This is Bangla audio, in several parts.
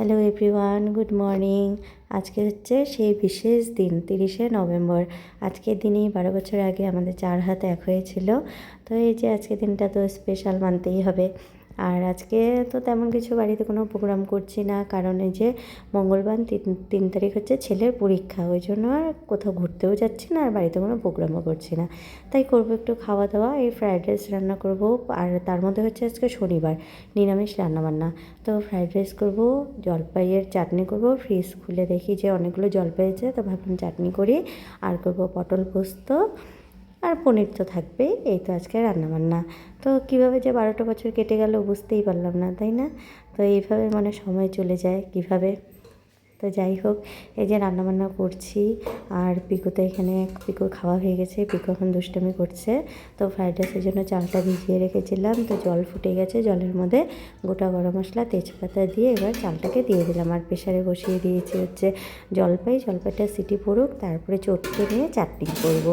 হ্যালো এভরিওয়ান গুড মর্নিং আজকে হচ্ছে সেই বিশেষ দিন, তিরিশে নভেম্বর। আজকের দিনেই বারো বছর আগে আমাদের চার হাত এক হয়েছিল। তো এই যে আজকের দিনটা তো স্পেশাল মানতেই হবে। আর আজকে তো তেমন কিছু বাড়িতে কোনো প্রোগ্রাম করছি না, কারণ এই যে মঙ্গলবার তিন তিন তারিখ হচ্ছে ছেলের পরীক্ষা, ওই জন্য আর কোথাও ঘুরতেও যাচ্ছি না, আর বাড়িতে কোনো প্রোগ্রামও করছি না। তাই করব একটু খাওয়া দাওয়া এই ফ্রায়েড রাইস রান্না করব, আর তার মধ্যে হচ্ছে আজকে শনিবার, নিরামিষ রান্নাবান্না। তো ফ্রায়েড রাইস করব, জলপাইয়ের চাটনি করব ফ্রিজ খুলে দেখি যে অনেকগুলো জলপাই আছে, তো ভাবলাম চাটনি করি, আর করব পটল পোস্ত আর পনির তো থাকবেই এই তো আজকে রান্নাবান্না। তো কীভাবে যে বারোটা বছর কেটে গেল বুঝতেই পারলাম না, তাই না? তো এইভাবে মানে সময় চলে যায় কীভাবে? তো যাই হোক, এই যে রান্নাবান্না করছি, আর পিকো তো এখানে, পিকো খাওয়া হয়ে গেছে, পিকো এখন দুষ্টামি করছে। তো ফ্রাইড রাইসের জন্য চালটা ভিজিয়ে রেখেছিলাম, তো জল ফুটে গেছে, জলের মধ্যে গোটা গরম মশলা, তেজপাতা দিয়ে এবার চালটাকে দিয়ে দিলাম। আর প্রেশারে বসিয়ে দিয়েছি হচ্ছে জলপাই, জলপাইটা সিটি পড়ুক, তারপরে চটকে নিয়ে চাটনি করব।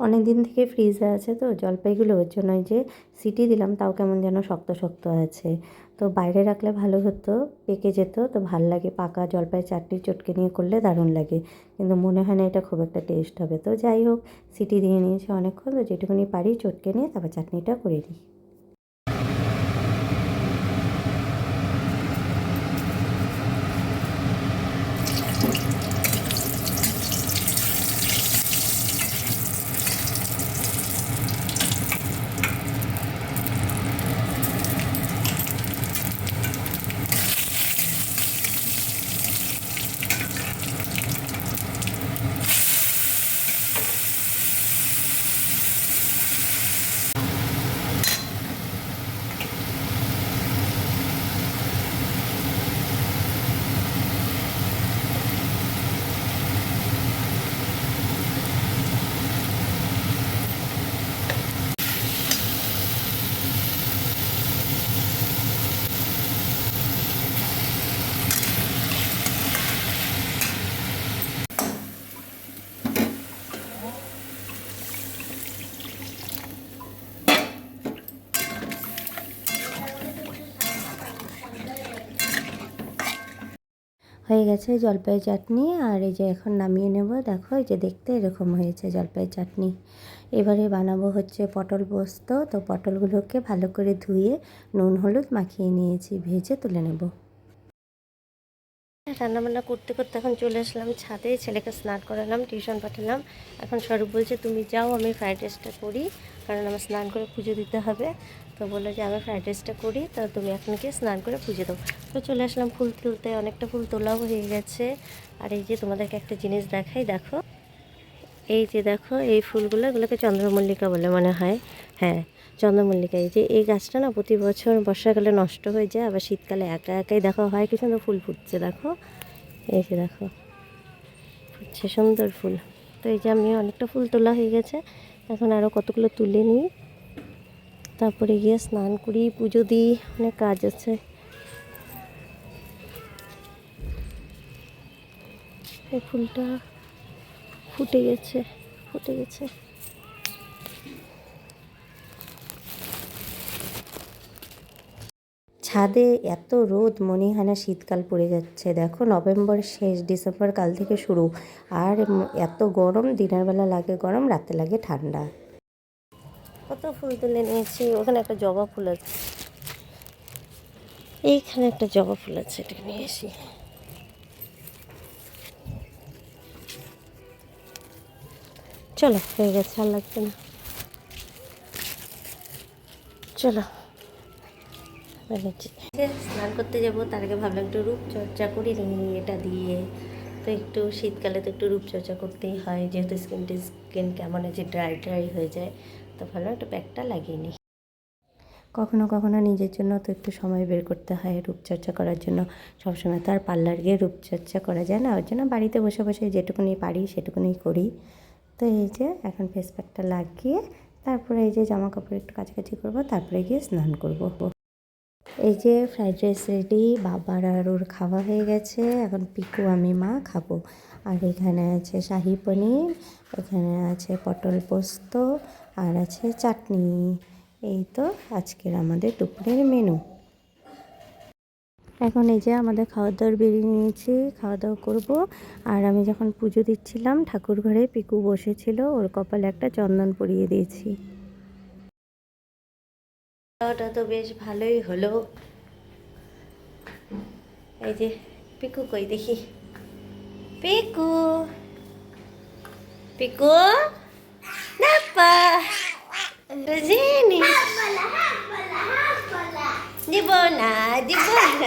অনেক দিন থেকে ফ্রিজে আছে তো, জলপাইগুলো ওর জন্য যে সিটি দিলাম তাও কেমন যেন শক্ত শক্ত আছে। তো বাইরে রাখলে ভালো হতো, পেকে যেত, তো ভালো লাগে, পাকা জলপাই চাটনি চটকে নিয়ে করলে দারুণ লাগে। কিন্তু মনে হয় না এটা খুব একটা টেস্ট হবে। তো যাই হোক, সিটি দিয়ে নিয়েছি অনেকক্ষণ, তো যেটুকুনি পারি চটকে নিয়ে তারপর চাটনিটা করে দিই হয়ে গেছে জলপাই চাটনি আর এই যে এখন নামিয়ে নেব। দেখো এই যে দেখতে এরকম হয়েছে জলপাই চাটনি। এবারে বানাবো হচ্ছে পটল পোস্ত। তো পটলগুলোকে ভালো করে ধুয়ে নুন, হলুদ মাখিয়ে নিয়েছি, ভেজে তুলে নেব। রান্নাবান্না করতে করতে এখন চলে আসলাম ছাদে। ছেলেকে স্নান করালাম, টিউশন পাঠালাম। এখন স্বরূপ বলছে, তুমি যাও, আমি ফ্রাইড রাইসটা করি। কারণ আমার স্নান করে পুজো দিতে হবে। তো বলল যে, আমি ফ্রাইড রাইসটা করি, তো তুমি এখন গিয়ে স্নান করে পুজো দেবো তো চলে আসলাম ফুল তুলতে। অনেকটা ফুল তোলাও হয়ে গেছে। আর এই যে তোমাদেরকে একটা জিনিস দেখাই, দেখো। এই যে দেখো, এই ফুলগুলো এগুলোকে চন্দ্রমল্লিকা বলে মনে হয়। হ্যাঁ চন্দ্রমল্লিকা। এই যে এই গাছটা না প্রতি বছর বর্ষাকালে নষ্ট হয়ে যায়, আবার শীতকালে একা একাই দেখো হয় কি সুন্দর ফুল ফুটছে, দেখো। এই যে দেখো, ফুটছে সুন্দর ফুল। তো এই যে আমি অনেকটা ফুল তোলা হয়ে গেছে, এখন আরও কতগুলো তুলে নিই। তারপরে গিয়ে স্নান করি, পুজো দিই, অনেক কাজ আছে। এই ফুলটা ফুটে গেছে ফুটে গেছে। ছাদে এত রোদ মনে হয় না শীতকাল পড়ে যাচ্ছে। দেখো নভেম্বর শেষ ডিসেম্বর কাল থেকে শুরু। আর এত গরম দিনের বেলা লাগে গরম রাতে লাগে ঠান্ডা। কত ফুল তুলে নিয়েছি ওখানে একটা জবা ফুল আছে। এইখানে একটা জবা ফুল আছে এটাকে নিয়ে আসি। চলো হয়ে গেছে আর লাগবে না। চলো। স্নান করতে যাব তার আগে ভাবলাম একটু রূপচর্চা করি নি এটা দিয়ে। তো একটু শীতকালে তো একটু রূপচর্চা করতেই হয় যেহেতু স্কিন স্কিন কেমন আছে ড্রাই ড্রাই হয়ে যায় তো ভাবলাম একটু প্যাকটা লাগিয়ে নিই। কখনো কখনো নিজের জন্য তো একটু সময় বের করতে হয় রূপচর্চা করার জন্য। সবসময় তো আর পার্লার গিয়ে রূপচর্চা করা যায় না ওর জন্য বাড়িতে বসে বসে যেটুকুনি পারি সেটুকুনি করি। তো এই যে এখন ফেস প্যাকটা লাগিয়ে তারপরে এই যে জামা কাপড় একটু কাছাকাছি করব, তারপরে গিয়ে স্নান করব। এই যে ফ্রাইড রাইস রেডি বাবার আর ওর খাওয়া হয়ে গেছে, এখন পিকু আমি মা খাব। আর এখানে আছে শাহি পনির, এখানে আছে পটল পোস্ত, আর আছে চাটনি। এই তো আজকের আমাদের দুপুরের মেনু এখন এই যে আমাদের খাওয়া দাওয়ার বেরিয়ে নিয়েছি খাওয়া দাওয়া করব। আর আমি যখন পুজো দিচ্ছিলাম ঠাকুর ঘরে পিকু বসেছিল ওর কপালে একটা চন্দন পরিয়ে দিয়েছি। খাওয়াটা তো বেশ ভালোই হলো। এই যে পিকু কই দেখি। পিকু! পিকু! নাপা জিনিস দিব না দিব না ওয়া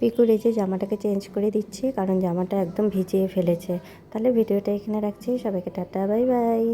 পিকুর এই যে জামাটাকে চেঞ্জ করে দিচ্ছি, কারণ জামাটা একদম ভিজিয়ে ফেলেছে। তাহলে ভিডিওটা এখানে রাখছি। সবাইকে টাটা, বাই বাই।